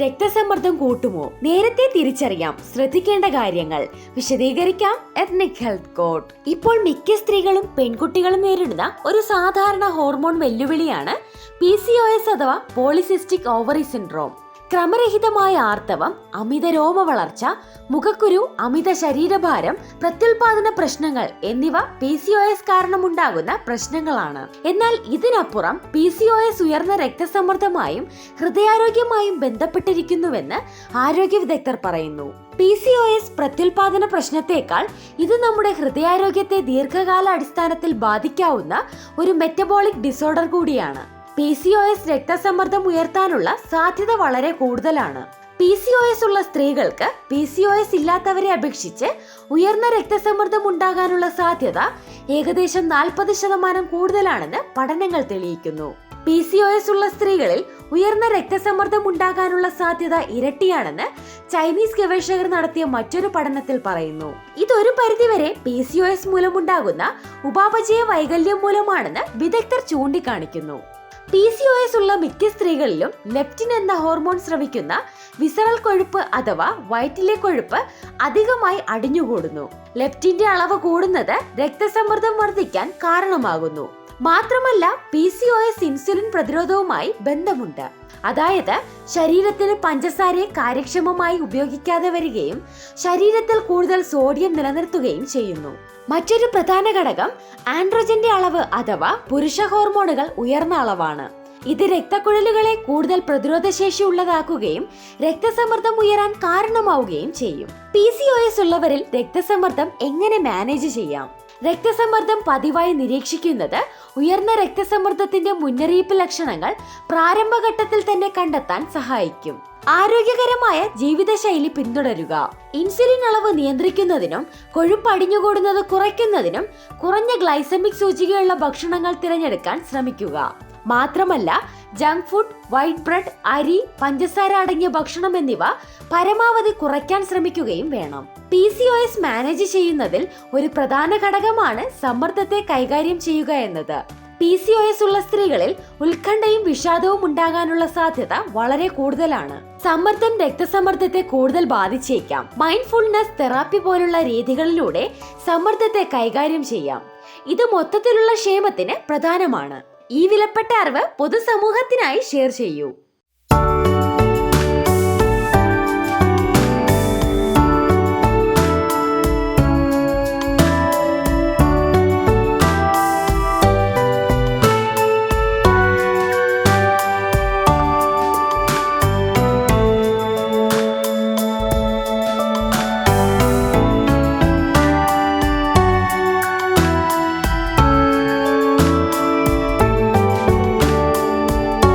രക്തസമ്മർദ്ദം കൂട്ടുമോ? നേരത്തെ തിരിച്ചറിയാം. ശ്രദ്ധിക്കേണ്ട കാര്യങ്ങൾ. വിശദീകരിക്കാം എത്നിക് ഹെൽത്ത് കോഡ് ഇപ്പോൾ മിക്ക സ്ത്രീകളും പെൺകുട്ടികളും നേരിടുന്ന ഒരു സാധാരണ ഹോർമോൺ വെല്ലുവിളിയാണ് പി സി ഒ എസ് അഥവാ പോളിസിസ്റ്റിക് ഓവറി സിൻഡ്രോം ക്രമരഹിതമായ ആർത്തവം അമിത രോമ വളർച്ച മുഖക്കുരു അമിത ശരീരഭാരം പ്രത്യുൽപാദന പ്രശ്നങ്ങൾ എന്നിവ പി സി ഒ എസ് കാരണമുണ്ടാകുന്ന പ്രശ്നങ്ങളാണ്. എന്നാൽ ഇതിനപ്പുറം പി സി ഒ എസ് ഉയർന്ന രക്തസമ്മർദ്ദമായും ഹൃദയാരോഗ്യമായും ബന്ധപ്പെട്ടിരിക്കുന്നുവെന്ന് ആരോഗ്യ വിദഗ്ധർ പറയുന്നു. പി സി ഒ എസ് പ്രത്യുൽപാദന പ്രശ്നത്തേക്കാൾ ഇത് നമ്മുടെ ഹൃദയാരോഗ്യത്തെ ദീർഘകാല അടിസ്ഥാനത്തിൽ ബാധിക്കാവുന്ന ഒരു മെറ്റബോളിക് ഡിസോർഡർ കൂടിയാണ്. പി സി ഒ എസ് രക്തസമ്മർദ്ദം ഉയർത്താനുള്ള സാധ്യത വളരെ കൂടുതലാണ്. പി സി ഒ എസ് ഉള്ള സ്ത്രീകൾക്ക് പി സി ഒ എസ് ഇല്ലാത്തവരെ അപേക്ഷിച്ച് ഉയർന്ന രക്തസമ്മർദ്ദം ഉണ്ടാകാനുള്ള സാധ്യത ഏകദേശം നാൽപ്പത് ശതമാനം കൂടുതലാണെന്ന് പഠനങ്ങൾ തെളിയിക്കുന്നു. പി സി ഒ എസ് ഉള്ള സ്ത്രീകളിൽ ഉയർന്ന രക്തസമ്മർദ്ദം ഉണ്ടാകാനുള്ള സാധ്യത ഇരട്ടിയാണെന്ന് ചൈനീസ് ഗവേഷകർ നടത്തിയ മറ്റൊരു പഠനത്തിൽ പറയുന്നു. ഇതൊരു പരിധിവരെ പി സി ഒ എസ് മൂലമുണ്ടാകുന്ന ഉപാപചയ വൈകല്യം മൂലമാണെന്ന് വിദഗ്ധർ ചൂണ്ടിക്കാണിക്കുന്നു. പി സി ഒ എസ് ഉള്ള മിക്ക സ്ത്രീകളിലും ലെപ്റ്റിൻ എന്ന ഹോർമോൺ സ്രവിക്കുന്ന വിസറൽ കൊഴുപ്പ് അഥവാ വയറ്റിലെ കൊഴുപ്പ് അധികമായി അടിഞ്ഞുകൂടുന്നു. ലെപ്റ്റിന്റെ അളവ് കൂടുന്നത് രക്തസമ്മർദ്ദം വർദ്ധിക്കാൻ കാരണമാകുന്നു. മാത്രമല്ല P C O S insulin പ്രതിരോധവുമായി ബന്ധമുണ്ട്. അതായത് ശരീരത്തിന് പഞ്ചസാരയെ കാര്യക്ഷമമായി ഉപയോഗിക്കാതെ വരികയും ശരീരത്തിൽ കൂടുതൽ സോഡിയം നിലനിർത്തുകയും ചെയ്യുന്നു. മറ്റൊരു പ്രധാന ഘടകം ആൻഡ്രോജന്റെ അളവ് അഥവാ പുരുഷ ഹോർമോണുകൾ ഉയർന്ന അളവാണ്. ഇത് രക്തക്കുഴലുകളെ കൂടുതൽ പ്രതിരോധശേഷി ഉള്ളതാക്കുകയും രക്തസമ്മർദ്ദം ഉയരാൻ കാരണമാവുകയും ചെയ്യും. പി സി ഒ എസ് ഉള്ളവരിൽ രക്തസമ്മർദ്ദം എങ്ങനെ മാനേജ് ചെയ്യാം? രക്തസമ്മർദ്ദം പതിവായി നിരീക്ഷിക്കുന്നത് ഉയർന്ന രക്തസമ്മർദ്ദത്തിന്റെ മുന്നറിയിപ്പ് ലക്ഷണങ്ങൾ പ്രാരംഭഘട്ടത്തിൽ തന്നെ കണ്ടെത്താൻ സഹായിക്കും. ആരോഗ്യകരമായ ജീവിതശൈലി പിന്തുടരുക. ഇൻസുലിൻ അളവ് നിയന്ത്രിക്കുന്നതിനും കൊഴുപ്പ് അടിഞ്ഞുകൂടുന്നത് കുറയ്ക്കുന്നതിനും കുറഞ്ഞ ഗ്ലൈസമിക് സൂചികയുള്ള ഭക്ഷണങ്ങൾ തിരഞ്ഞെടുക്കാൻ ശ്രമിക്കുക. മാത്രമല്ല ജങ്ക് ഫുഡ് വൈറ്റ് ബ്രെഡ് അരി പഞ്ചസാര അടങ്ങിയ ഭക്ഷണം എന്നിവ പരമാവധി കുറയ്ക്കാൻ ശ്രമിക്കുകയും വേണം. P C O S manage ചെയ്യുന്നതിൽ ഒരു പ്രധാന ഘടകമാണ് സമ്മർദ്ദത്തെ കൈകാര്യം ചെയ്യുക എന്നത്. പി സി ഒ എസ് ഉള്ള സ്ത്രീകളിൽ ഉത്കണ്ഠയും വിഷാദവും ഉണ്ടാകാനുള്ള സാധ്യത വളരെ കൂടുതലാണ്. സമ്മർദ്ദം രക്തസമ്മർദ്ദത്തെ കൂടുതൽ ബാധിച്ചേക്കാം. മൈൻഡ്ഫുൾനെസ് തെറാപ്പി പോലുള്ള രീതികളിലൂടെ സമ്മർദ്ദത്തെ കൈകാര്യം ചെയ്യാം. ഇത് മൊത്തത്തിലുള്ള ക്ഷേമത്തിന് പ്രധാനമാണ്. ഈ വിലപ്പെട്ട അറിവ് പൊതുസമൂഹത്തിനായി ഷെയർ ചെയ്യൂ.